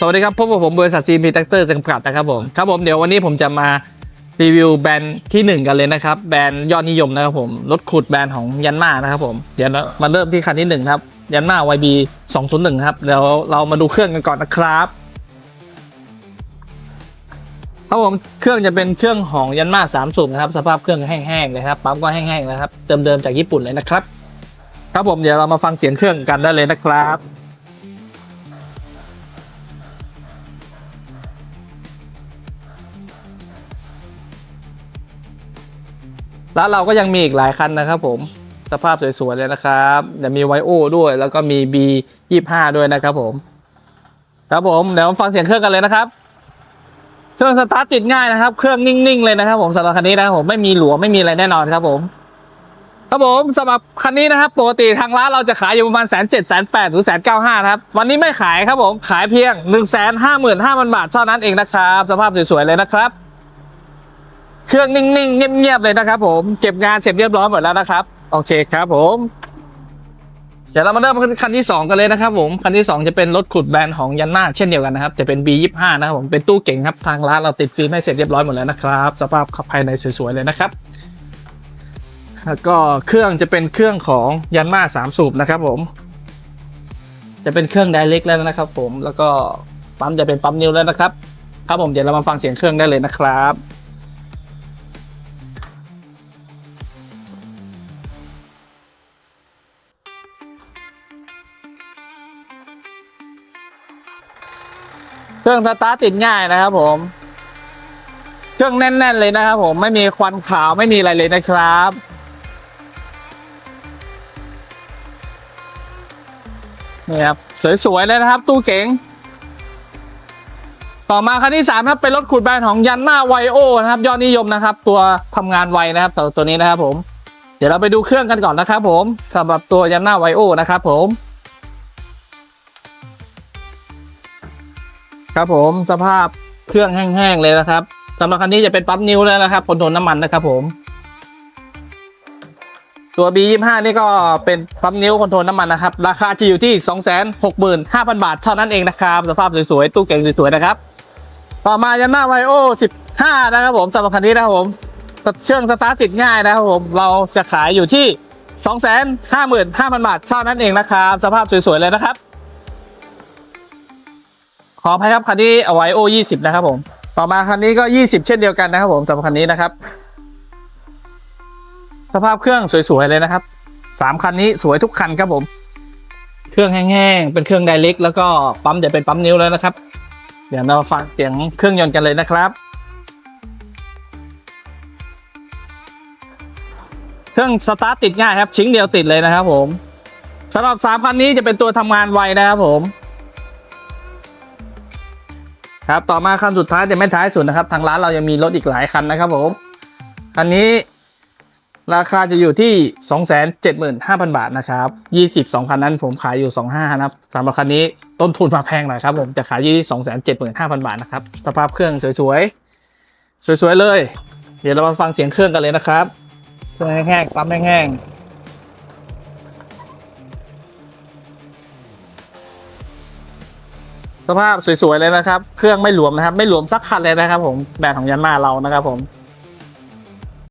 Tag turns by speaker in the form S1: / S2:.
S1: สวัสดีครับพบกับผมบริษัทซีพีแท็กเตอร์จำกัดนะครับผมครับผมเดี๋ยววันนี้ผมจะมารีวิวแบรนด์ที่ 1 กันเลยนะครับ แบรนด์ยอดนิยมนะครับผมรถขุดแบรนด์ของยันมานะครับผมเดี๋ยวมาเริ่มที่คันที่ 1 ครับยันมา YB 201 ครับเดี๋ยวเรามาดูเครื่องกันก่อนนะครับครับผมเครื่องจะเป็นเครื่องของยันมา3สูบนะครับ สภาพเครื่องแห้งๆเลยครับปั๊มก็แห้งๆนะครับเติมเดิมจากญี่ปุ่นเลยนะครับ ครับผมเดี๋ยวเรามาฟังเสียงเครื่องกันได้เลยนะครับ แล้วเราก็ยังมีอีกหลายคันนะครับผมสภาพสวยๆเลยนะครับเดี๋ยวมีไวโอด้วย แล้วก็มี B 25 ด้วยนะครับผม ครับผมเดี๋ยวฟังเสียงเครื่องกันเลยนะครับเครื่องสตาร์ทติดง่ายนะครับ เครื่องนิ่งๆเลยนะครับ ผมสำหรับคันนี้นะครับผมไม่มีหลวมไม่มีอะไรแน่นอนครับผม ครับผมสำหรับคันนี้นะครับ ปกติทางร้านเราจะขายอยู่ประมาณแสนเจ็ดแสนแปดหรือแสนเก้าห้าครับ วันนี้ไม่ขายครับผมขายเพียงหนึ่งแสนห้าหมื่นห้าพันบาทเท่านั้นเองนะครับ สภาพสวยๆเลยนะครับ เครื่องนิ่งๆ เงียบๆเลยนะครับผม เก็บงานเสร็จเรียบร้อยหมดแล้วนะครับ โอเคครับผม เดี๋ยวเรามาเริ่มคันที่ 2 กันเลยนะครับผม คันที่ 2 จะเป็นรถขุดแบรนด์ของยันมาเช่นเดียวกันนะครับ จะเป็น B25 นะครับผม เป็นตู้เก่งครับทางร้านเราติดฟิล์มให้เสร็จเรียบร้อยหมดแล้วนะครับ สภาพขับภายในสวยๆเลยนะครับ แล้วก็เครื่องจะเป็นเครื่องของยันมาสามสูบนะครับผม จะเป็นเครื่องไดเล็กแล้วนะครับ ผม แล้วก็ปั๊มจะเป็นปั๊มนิ้วแล้วนะครับ ครับผม เดี๋ยวเรามาฟังเสียงเครื่องได้เลยนะครับ เครื่องสตาร์ทติดง่ายนะครับผม เครื่องแน่น ๆ เลยนะครับผมไม่มีควันขาวไม่มีอะไรเลยนะครับนี่ครับสวยๆเลยนะครับ ตู้เก๋งต่อมาคันที่สามครับเป็นรถขุดแบรนด์ของยันมาไวโอนะครับ ยอดนิยมนะครับ ตัวทำงานไวนะครับตัวตัวนี้นะครับผม เดี๋ยวเราไปดูเครื่องกันก่อนนะครับผมสำหรับตัวยันมาไวโอนะครับผม ครับผมสภาพเครื่องแห้งๆเลยนะครับสำหรับคันนี้จะเป็นปั๊มนิ้วแล้วนะครับคอนโทรลน้ำมันนะครับผม ตัว B25 นี่ก็เป็นปั๊มนิ้วคอนโทรลน้ำมันนะครับ ราคาจะอยู่ที่ 265,000 บาทเท่านั้นเองนะครับสภาพสวยๆตู้เก่งสวยๆนะครับ ต่อมายันมาไวโอ15 นะครับผมสำหรับคันนี้นะครับผมเครื่องสตาร์ทติดง่ายนะครับผมเราจะขายอยู่ที่ 255,000 บาทเท่านั้นเองนะครับ สภาพสวยๆเลยนะครับ ออภัยครับคันนี้เอาไว้โอ20นะครับผมต่อมาคันนี้ก็20เช่นเดียวกันนะครับผมสำหรับคันนี้นะครับ สภาพเครื่องสวยๆเลยนะครับสามคันนี้สวยทุกคันครับผม เครื่องแห้งๆเป็นเครื่องไดเล็กแล้วก็ปั๊มจะเป็นปั๊มนิ้วแล้วนะครับ เดี๋ยวเราฟังเสียงเครื่องยนต์กันเลยนะครับ เครื่องสตาร์ทติดง่ายครับ ชิ้งเดียวติดเลยนะครับผมสำหรับสามคันนี้จะเป็นตัวทำงานไวนะครับผม ครับต่อมาคันสุดท้ายแต่ไม่ท้ายสุดนะครับ ทางร้านเรายังมีรถอีกหลายคันนะครับผมคันนี้ราคาจะอยู่ที่ 275,000 บาทนะครับ22คันนั้นผมขายอยู่ 25นะครับสำหรับคันนี้ต้นทุนมาแพงหน่อยครับผมจะขายอยู่ที่ 275,000 บาทนะครับสภาพเครื่องสวยๆ สวยๆเลย เดี๋ยวเรามาฟังเสียงเครื่องกันเลยนะครับเครื่องแห้งๆปั๊มแห้งๆ สภาพสวยๆเลยนะครับ เครื่องไม่หลวมนะครับ ไม่หลวมสักคันเลยนะครับผมแบรนด์ของยันมาเรานะครับผม